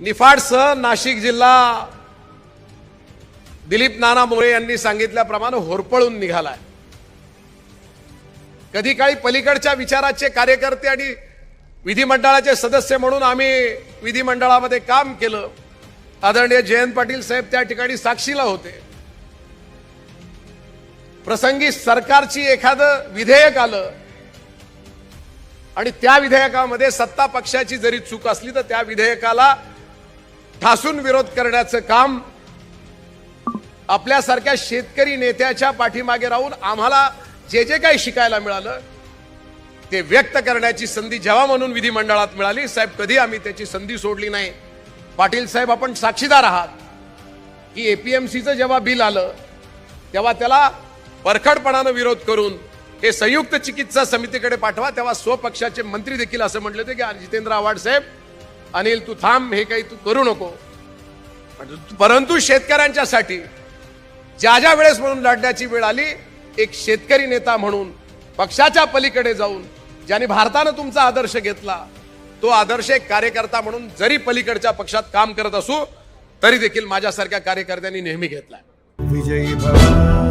निफाडसह नाशिक जिल्हा दिलीप नाना मोरे यांनी सांगितल्याप्रमाणे होरपळून निघालाय. कधी काळी पलीकडच्या विचाराचे कार्यकर्ते आणि विधिमंडळाचे सदस्य म्हणून आम्ही विधिमंडळामध्ये काम केलं. आदरणीय जयंत पाटील साहेब त्या ठिकाणी साक्षीला होते. प्रसंगी सरकारची एखादं विधेयक आलं आणि त्या विधेयकामध्ये सत्ता पक्षाची जरी चूक असली तर त्या विधेयकाला ठासून विरोध करण्याचं काम आपल्यासारख्या शेतकरी नेत्याच्या पाठीमागे राहून आम्हाला जे जे काही शिकायला मिळालं ते व्यक्त करण्याची संधी जेव्हा म्हणून विधिमंडळात मिळाली साहेब कधी आम्ही त्याची संधी सोडली नाही? पाटील साहेब आपण साक्षीदार आहात. की एपीएमसीचं जेव्हा बिल आलं तेव्हा त्याला परखडपणानं विरोध करून हे संयुक्त चिकित्सा समितीकडे पाठवा तेव्हा स्वपक्षाचे मंत्री देखील असं म्हटले होते की जितेंद्र आव्हाड साहेब अनिल तू थांब हे काही तू करू नको. परंतु शेतकऱ्यांच्यासाठी ज्या ज्या वेळेस म्हणून लढण्याची वेळ आली एक शेतकरी नेता म्हणून पक्षाच्या पलीकडे जाऊन ज्याने भारतानं तुमचा आदर्श घेतला तो आदर्श एक कार्यकर्ता म्हणून जरी पलीकडच्या पक्षात काम करत असू तरी देखील माझ्यासारख्या कार्यकर्त्यांनी नेहमी घेतलाय. विजयी भव.